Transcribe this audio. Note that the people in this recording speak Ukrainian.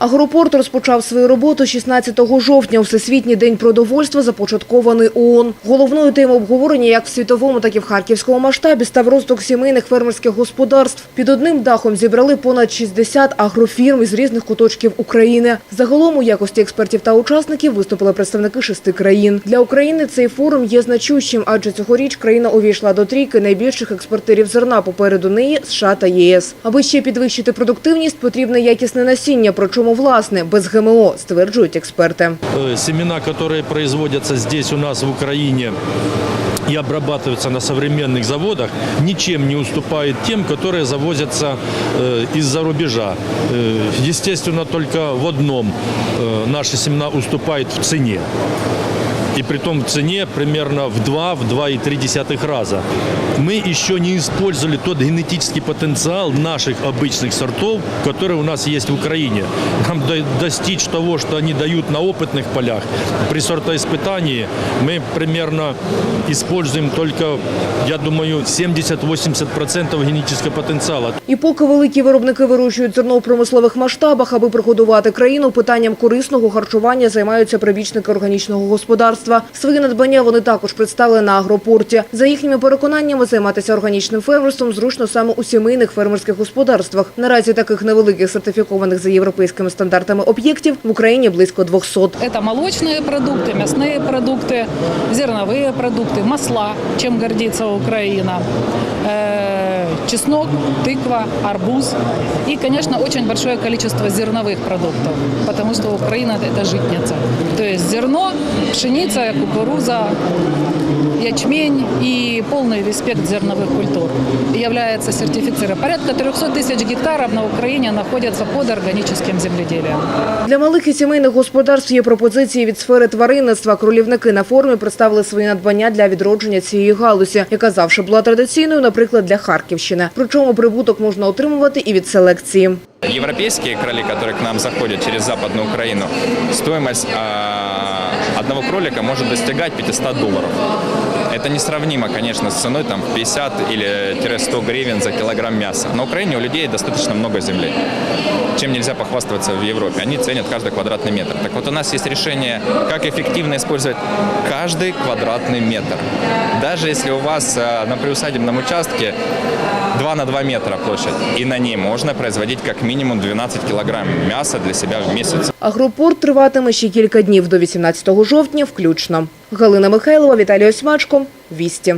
Агропорт розпочав свою роботу 16 жовтня. Всесвітній день продовольства започаткований ООН. Головною темою обговорення як в світовому, так і в харківському масштабі став розвиток сімейних фермерських господарств. Під одним дахом зібрали понад 60 агрофірм із різних куточків України. Загалом у якості експертів та учасників виступили представники шести країн. Для України цей форум є значущим, адже цьогоріч країна увійшла до трійки найбільших експортерів зерна. Попереду неї США та ЄС. Аби ще підвищити продуктивність, потрібне якісне насіння, причому власне без ГМО, стверджують експерти. Э, Семена, которые производятся здесь у нас в Украине и обрабатываются на современных заводах, ничем не уступают тем, которые завозятся э, из-за рубежа. Э, Естественно, только в одном э, наши семена уступают в цене. И при том в цене примерно в 2, в 2,3 раза. Мы еще не использовали тот генетический потенциал наших обычных сортов, которые у нас есть в Украине. Нам до- достичь того, что они дают на опытных полях, при сортоиспытании мы примерно используем только, я думаю, 70-80% генетического потенциала. І поки великі виробники вирощують зерно у промислових масштабах, аби прогодувати країну, питанням корисного харчування займаються прибічники органічного господарства. Свої надбання вони також представили на агропорті. За їхніми переконаннями, займатися органічним фермерством зручно саме у сімейних фермерських господарствах. Наразі таких невеликих сертифікованих за європейськими стандартами об'єктів в Україні близько 200. Это молочные продукты, мясные продукты, зерновые продукты, масла, чем гордится Украина, э, чеснок, тыква, арбуз и, конечно, очень большое количество зерновых продуктов, потому что Украина – это житница. То есть зерно, пшеница, кукуруза, ячмень и полный респект зерновых культур. Является сертифицированным. Порядка 300 тысяч гектаров на Украине находятся под органическим земледелием. Для малих і сімейних господарств є пропозиції від сфери тваринництва. Кролівники на форумі представили свої надбання для відродження цієї галузі, яка завжди була традиційною, наприклад, для Харківщини. Причому прибуток можна отримувати і від селекції. Європейські кролі, які к нам заходять через Западну Україну, стоимость а, одного кролика може достигати 500 долларов. Это несравнимо, конечно, с ценой там, в 50 или 100 гривен за килограмм мяса. На Украине у людей достаточно много земли, чем нельзя похвастаться в Европе. Они ценят каждый квадратный метр. Так вот, у нас есть решение, как эффективно использовать каждый квадратный метр. Даже если у вас а, на приусадебном участке 2 на 2 метра площадь, и на ней можно производить как минимум 12 килограмм мяса для себя в месяц. Агропорт триватиме ще кілька днів до 18 жовтня включно. Галина Михайлова, Віталій Осьмачко. Вісті.